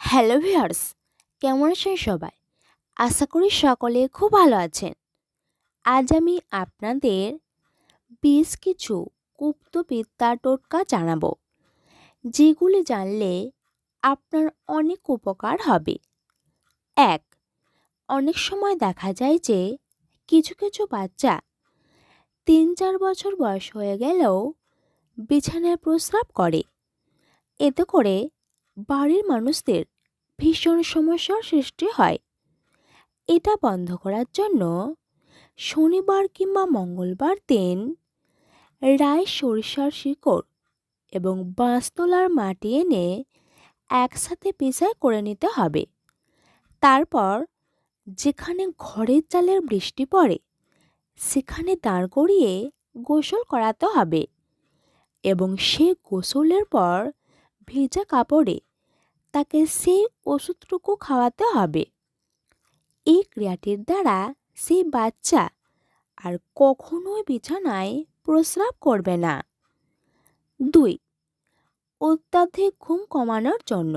Hello viewers, কেমন আছেন সবাই? আশা করি সকলে খুব ভালো আছেন। আজ আমি আপনাদের বেশ কিছু গুপ্তবিদ্যা টোটকা জানাব, যেগুলি জানলে আপনার অনেক উপকার হবে। এক, অনেক সময় দেখা যায় যে কিছু কিছু বাচ্চা তিন চার বছর বয়স হয়ে গেলেও বিছানায় প্রস্রাব করে। এতে করে বাড়ির মানুষদের ভীষণ সমস্যার সৃষ্টি হয়। এটা বন্ধ করার জন্য শনিবার কিংবা মঙ্গলবার দিন রায় সরিষার শিকড় এবং বাঁশতলার মাটি এনে একসাথে পেশায় করে নিতে হবে। তারপর যেখানে ঘরের চালের বৃষ্টি পড়ে, সেখানে দাঁড় করিয়ে গোসল করাতে হবে এবং সে গোসলের পর ভেজা কাপড়ে তাকে সেই ওষুধটুকু খাওয়াতে হবে। এই ক্রিয়াটির দ্বারা সেই বাচ্চা আর কখনোই বিছানায় প্রস্রাব করবে না। দুই, অত্যাধিক ঘুম কমানোর জন্য।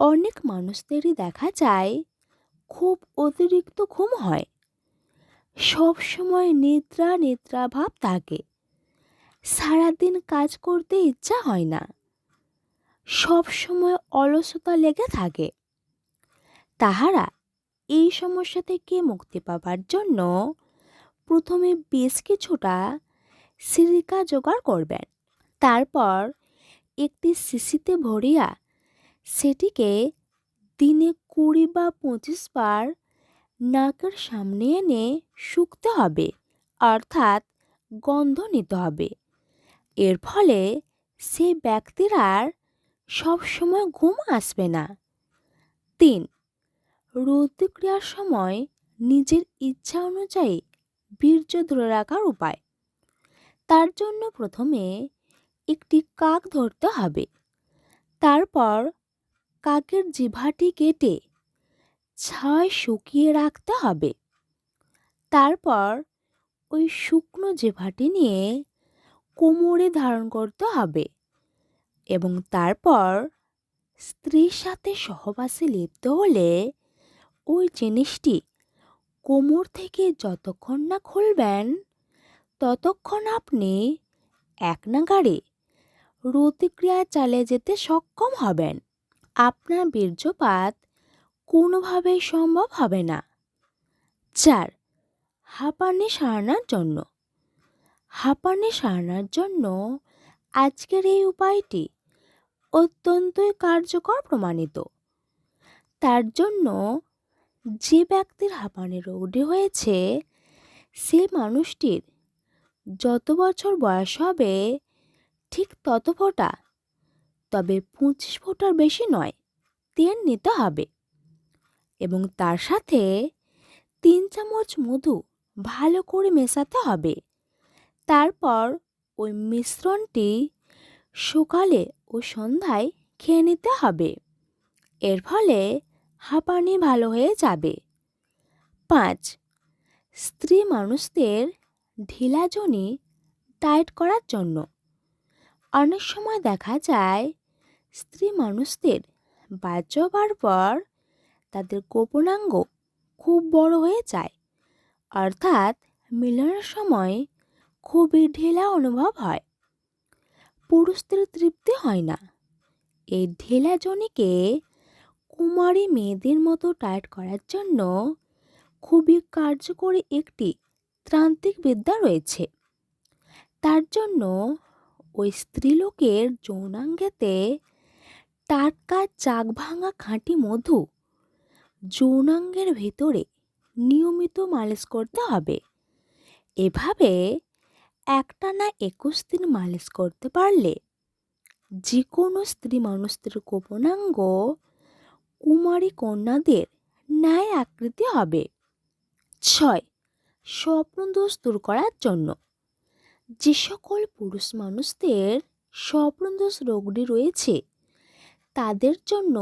অনেক মানুষদেরই দেখা যায় খুব অতিরিক্ত ঘুম হয়। সব সময় নিদ্রা নিদ্রা ভাব থাকে। সারাদিন কাজ করতে ইচ্ছা হয় না। সব সময় অলসতা লেগে থাকে। তাহারা এই সমস্যা থেকে মুক্তি পাবার জন্য প্রথমে বেশ কিছুটা সিরিকা জোগাড় করবেন। তারপর একটি শিশিতে ভরিয়া সেটিকে দিনে কুড়ি বা পঁচিশ বার নাকের সামনে এনে শুকতে হবে, অর্থাৎ গন্ধ নিতে হবে। এর ফলে সে ব্যক্তির আর সবসময় ঘুম আসবে না। তিন রুদ্রক্রিয়ার সময় নিজের ইচ্ছা অনুযায়ী বীর্য ধরে রাখার উপায়। তার জন্য প্রথমে একটি কাক ধরতে হবে। তারপর কাকের জিভাটি কেটে ছায় শুকিয়ে রাখতে হবে। তারপর ওই শুকনো জিভাটি নিয়ে কোমরে ধারণ করতে হবে। এবং তারপর স্ত্রীর সাথে সহবাসে লিপ্ত হলে ওই জিনিসটি কোমর থেকে যতক্ষণ না খুলবেন, ততক্ষণ আপনি এক নাগাড়ে রতিক্রিয়া চালিয়ে যেতে সক্ষম হবেন। আপনার বীর্যপাত কোনোভাবেই সম্ভব হবে না। চার, হাঁপানি সারানোর জন্য। হাঁপানি সারানোর জন্য আজকের এই উপায়টি অত্যন্তই কার্যকর প্রমাণিত। তার জন্য যে ব্যক্তির হাঁপানি রোগটি হয়েছে, সে মানুষটির যত বছর বয়স হবে, ঠিক তত ফোঁটা, তবে পঁচিশ ফোঁটার বেশি নয়, তেল নিতে হবে। এবং তার সাথে তিন চামচ মধু ভালো করে মেশাতে হবে। তারপর ওই মিশ্রণটি সকালে ও সন্ধ্যায় খেয়ে নিতে হবে। এর ফলে হাঁপানি ভালো হয়ে যাবে। পাঁচ, স্ত্রী মানুষদের ঢিলাজনি টাইট করার জন্য। অনেক সময় দেখা যায় স্ত্রী মানুষদের বাহ্য হবার পর তাদের গোপনাঙ্গ খুব বড় হয়ে যায়। অর্থাৎ মিলনের সময় খুবই ঢিলা অনুভব হয়। পুরুষদের তৃপ্তি হয় না। এই ঢেলা জনিকে কুমারী মেয়েদের মতো টাইট করার জন্য খুবই কার্যকরী একটি ত্রান্তিক বিদ্যা রয়েছে। তার জন্য ওই স্ত্রীলোকের যৌনাঙ্গেতে টাটকা চাক ভাঙা খাঁটি মধু যৌনাঙ্গের ভেতরে নিয়মিত মালিশ করতে হবে। এভাবে একটানা একুশ দিন মালিশ করতে পারলে যে কোনো স্ত্রী মানুষদের গোপনাঙ্গ কুমারী কন্যাদের ন্যায় আকৃতি হবে। ছয় স্বপ্নদোষ দূর করার জন্য। যে সকল পুরুষ মানুষদের স্বপ্নদোষ রোগটি রয়েছে, তাদের জন্য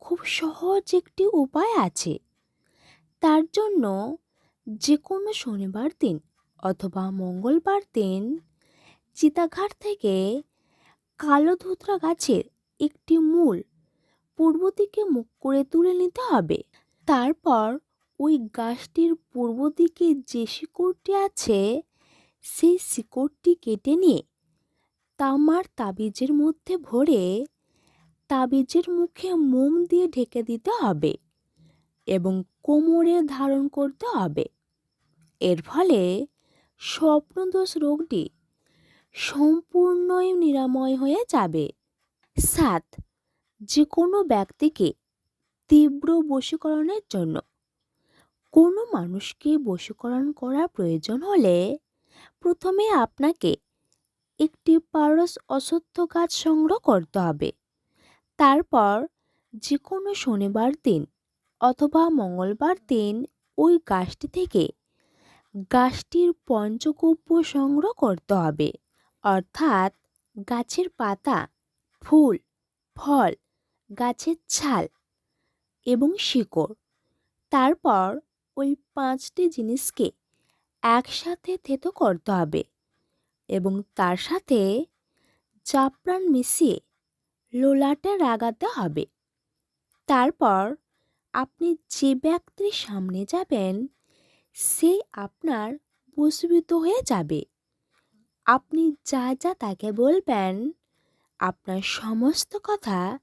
খুব সহজ একটি উপায় আছে। তার জন্য যে কোনো শনিবার দিন অথবা মঙ্গলবার দিন চিতাঘাট থেকে কালো ধুতরা গাছের একটি মূল পূর্ব দিকে মুখ করে তুলে নিতে হবে। তারপর ওই গাছটির পূর্ব দিকে যে শিকড়টি আছে, সেই শিকড়টি কেটে নিয়ে তামার তাবিজের মধ্যে ভরে তাবিজের মুখে মোম দিয়ে ঢেকে দিতে হবে এবং কোমরে ধারণ করতে হবে। এর ফলে স্বপ্নদোষ রোগটি সম্পূর্ণই নিরাময় হয়ে যাবে। সাত যে কোনো ব্যক্তিকে তীব্র বশীকরণের জন্য। কোনো মানুষকে বশীকরণ করার প্রয়োজন হলে প্রথমে আপনাকে একটি পারস অসত্য গাছ সংগ্রহ করতে হবে। তারপর যে কোনো শনিবার দিন অথবা মঙ্গলবার দিন ওই গাছটি থেকে গাছটির পঞ্চগব্য সংগ্রহ করতে হবে। অর্থাৎ গাছের পাতা, ফুল, ফল, গাছের ছাল এবং শিকড়। তারপর ওই পাঁচটি জিনিসকে একসাথে থেতো করতে হবে এবং তার সাথে জাফরান মিশিয়ে লোলাটা লাগাতে হবে। তারপর আপনি যে ব্যক্তির সামনে যাবেন সে আপনার বশীভূত হয়ে যাবে। আপনি যা যা তাকে বলবেন, আপনার সমস্ত কথা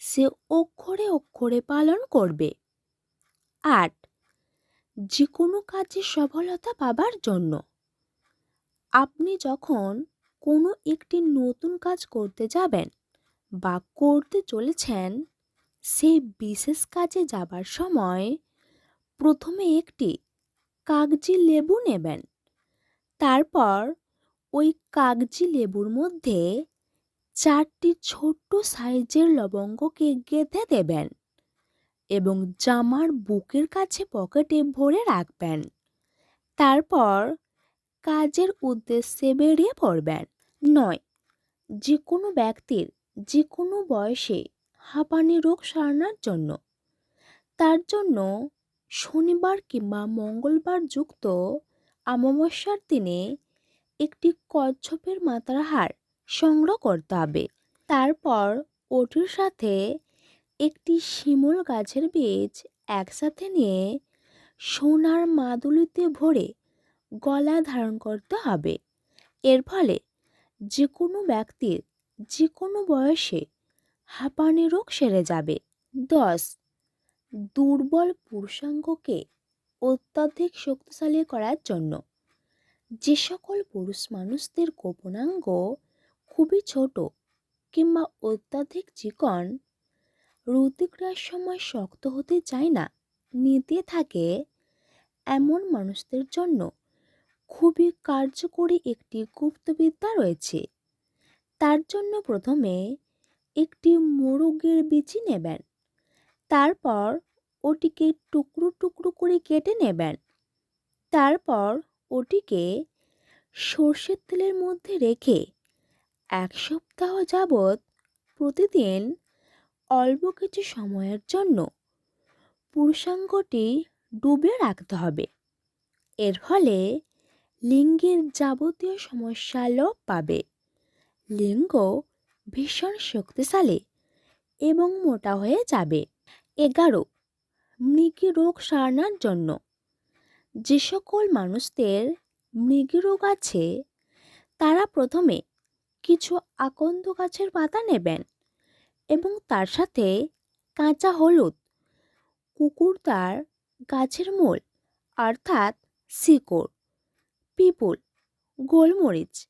সে অক্ষরে অক্ষরে পালন করবে। আট যে কোনো কাজে সফলতা পাবার জন্য। আপনি যখন কোনো একটি নতুন কাজ করতে যাবেন বা করতে চলেছেন সেই বিশেষ কাজে যাবার সময় প্রথমে একটি কাগজি লেবু নেবেন। তারপর ওই কাগজি লেবুর মধ্যে চারটি ছোট্ট সাইজের লবঙ্গকে গেঁথে দেবেন এবং জামার বুকের কাছে পকেটে ভরে রাখবেন। তারপর কাজের উদ্দেশ্যে বেরিয়ে পড়বেন। নয় যে কোনো ব্যক্তির যে কোনো বয়সে হাঁপানি রোগ সারানোর জন্য। তার জন্য শনিবার কিংবা মঙ্গলবার যুক্ত অমাবস্যার দিনে একটি কচ্ছপের মাথার হার সংগ্রহ করতে হবে। তারপর ওটির সাথে একটি শিমুল গাছের বীজ একসাথে নিয়ে সোনার মাদুলিতে ভরে গলা ধারণ করতে হবে। এর ফলে যে কোনো ব্যক্তির যে কোনো বয়সে হাঁপানি রোগ সেরে যাবে। দশ দুর্বল পুরুষাঙ্গকে অত্যাধিক শক্তিশালী করার জন্য। যে সকল পুরুষ মানুষদের গোপনাঙ্গ, খুবই ছোট কিংবা অত্যাধিক চিকন ঋতুক্রিয়ার সময় শক্ত হতে চায় না, নিতে থাকে এমন মানুষদের জন্য খুবই কার্যকরী একটি গুপ্তবিদ্যা রয়েছে। তার জন্য প্রথমে একটি মোরগের বিচি নেবেন। তারপর ওটিকে টুকরো টুকরো করে কেটে নেবেন। তারপর ওটিকে সর্ষের তেলের মধ্যে রেখে এক সপ্তাহ যাবৎ প্রতিদিন অল্প কিছু সময়ের জন্য পুরুষাঙ্গটি ডুবে রাখতে হবে। এর ফলে লিঙ্গের যাবতীয় সমস্যা লোপ পাবে। লিঙ্গ ভীষণ শক্তিশালী এবং মোটা হয়ে যাবে। এগারো। মৃগী রোগ সারানোর জন্য। যে সকল মানুষদের মৃগী রোগ আছে, তারা প্রথমে কিছু আকন্দ গাছের পাতা নেবেন এবং তার সাথে কাঁচা হলুদ কুকুরতার গাছের মূল, অর্থাৎ শিকড়, পিপুল, গোলমরিচ,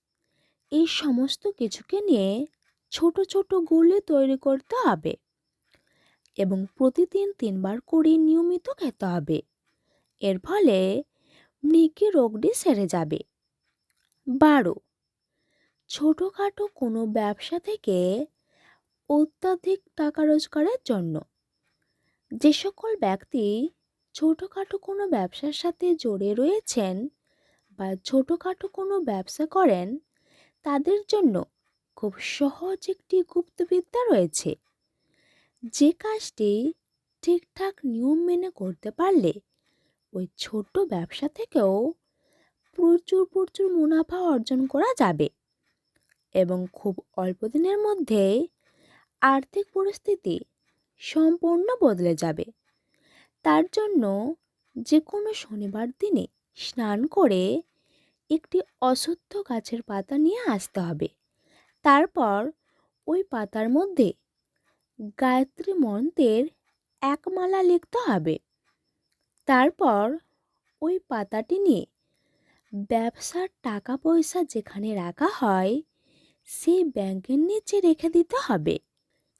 এই সমস্ত কিছুকে নিয়ে ছোট ছোট গুলি তৈরি করতে হবে। এবং প্রতিদিন তিনবার করে নিয়মিত খেতে হবে। এর ফলে মৃগী রোগটি সেরে যাবে। বারো, ছোটোখাটো কোনো ব্যবসা থেকে অত্যাধিক টাকা রোজগারের জন্য। যে সকল ব্যক্তি ছোটোখাটো কোনো ব্যবসার সাথে জড়ে রয়েছেন বা ছোটোখাটো কোনো ব্যবসা করেন, তাদের জন্য খুব সহজ একটি গুপ্তবিদ্যা রয়েছে। যে কাজটি ঠিকঠাক নিয়ম মেনে করতে পারলে ওই ছোট্ট ব্যবসা থেকেও প্রচুর প্রচুর মুনাফা অর্জন করা যাবে এবং খুব অল্প দিনের মধ্যে আর্থিক পরিস্থিতি সম্পূর্ণ বদলে যাবে। তার জন্য যে কোনো শনিবার দিনে স্নান করে একটি অশ্বত্থ গাছের পাতা নিয়ে আসতে হবে। তারপর ওই পাতার মধ্যে গায়ত্রী মন্ত্রের এক মালা লিখতে হবে। তারপর ওই পাতাটি নিয়ে ব্যবসার টাকা পয়সা যেখানে রাখা হয়, সেই ব্যাংকের নিচে রেখে দিতে হবে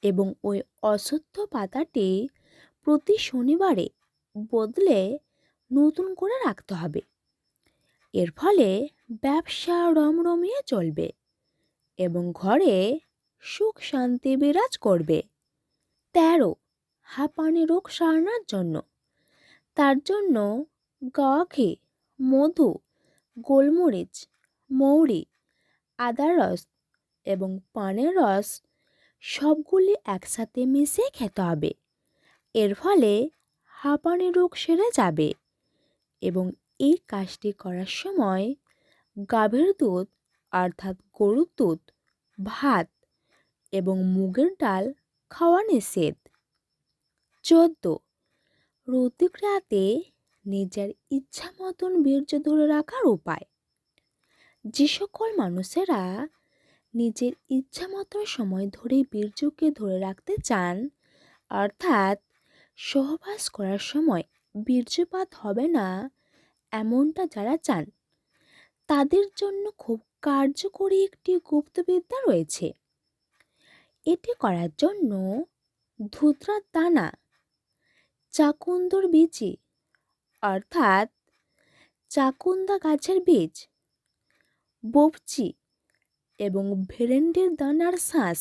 এবং ওই অসত্য পাতাটি প্রতি শনিবারে বদলে নতুন করে রাখতে হবে। এর ফলে ব্যবসা রমরমিয়ে চলবে এবং ঘরে সুখ শান্তি বিরাজ করবে। তেরো। হাঁপানি রোগ সারানোর জন্য। তার জন্য গাওয়া মধু, গোলমরিচ, মৌরি আদার রস এবং পানের রস সবগুলি একসাথে মিশিয়ে খেতে হবে। এর ফলে হাঁপানি রোগ সেরে যাবে এবং এই কাজটি করার সময় গাভীর দুধ অর্থাৎ গরুর দুধ, ভাত এবং মুগের ডাল খাওয়া নিষেধ চোদ্দ। রাতে নিজের ইচ্ছা মতন বীর্য ধরে রাখার উপায়। যে সকল মানুষেরা নিজের ইচ্ছা মতো সময় ধরে বীর্যকে ধরে রাখতে চান, অর্থাৎ সহবাস করার সময় বীর্যপাত হবে না এমনটা যারা চান, তাদের জন্য খুব কার্যকরী একটি গুপ্তবিদ্যা রয়েছে। এটি করার জন্য ধুতরার দানা, চাকুন্দর বীজি, অর্থাৎ চাকুন্দা গাছের বীজ বপচি এবং ভেরেন্ডির দানার শাঁস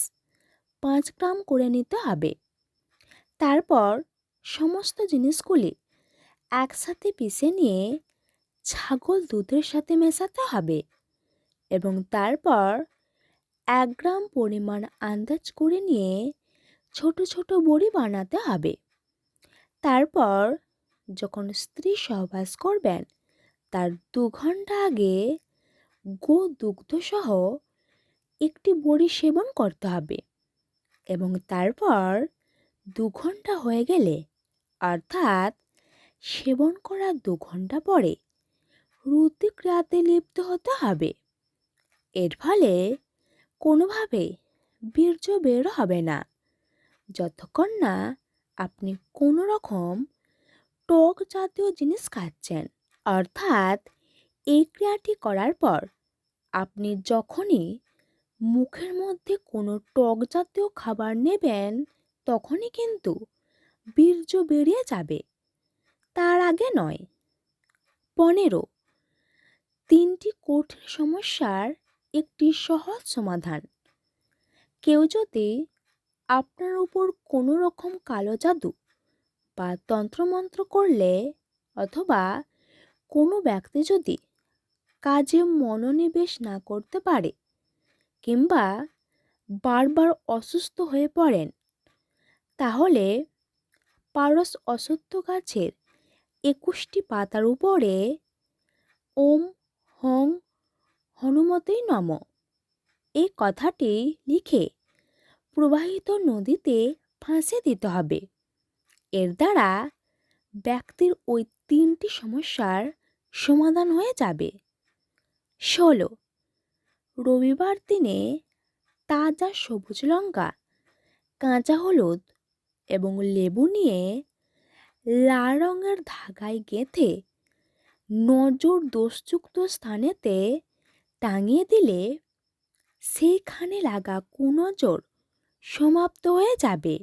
পাঁচ গ্রাম করে নিতে হবে। তারপর সমস্ত জিনিসগুলি একসাথে পিষে নিয়ে ছাগল দুধের সাথে মেশাতে হবে এবং তারপর এক গ্রাম পরিমাণ আন্দাজ করে নিয়ে ছোট ছোট বড়ি বানাতে হবে। তারপর যখন স্ত্রী সহবাস করবেন, তার দু ঘণ্টা আগে গো দুগ্ধসহ একটি বড়ি সেবন করতে হবে এবং তারপর দু ঘণ্টা হয়ে গেলে, অর্থাৎ সেবন করার দু ঘণ্টা পরে রুতিক্রিয়াতে লিপ্ত হতে হবে। এর ফলে কোনোভাবে বীর্য বের হবে না। যতক্ষণ না আপনি কোনো রকম টক জাতীয় জিনিস খাচ্ছেন, অর্থাৎ এই ক্রিয়াটি করার পর আপনি যখনই মুখের মধ্যে কোনো টক জাতীয় খাবার নেবেন, তখনই কিন্তু বীর্য বেরিয়ে যাবে। তার আগে নয়, পনেরো, তিনটি কঠিন সমস্যার একটি সহজ সমাধান। কেউ যদি আপনার উপর কোনো রকম কালো জাদু বা তন্ত্রমন্ত্র করলে অথবা কোনো ব্যক্তি যদি কাজে মনোনিবেশ না করতে পারে কিংবা বারবার অসুস্থ হয়ে পড়েন, তাহলে পারস অসত্য গাছের একুশটি পাতার উপরে ওম, হং হনুমতেই নম। এই কথাটি লিখে প্রবাহিত নদীতে ফাঁসে দিতে হবে। এর দ্বারা ব্যক্তির ওই তিনটি সমস্যার সমাধান হয়ে যাবে। ষোলো। রবিবার দিনে তাজা সবুজ লঙ্কা, কাঁচা হলুদ এবং লেবু নিয়ে লাল রঙের ধাগায় গেঁথে নজর দোষযুক্ত স্থানেতে টাঙিয়ে দিলে সেখানে লাগা কুনজর সমাপ্ত হয়ে যাবে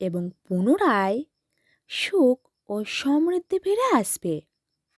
এবং পুনরায় সুখ ও সমৃদ্ধি ফিরে আসবে।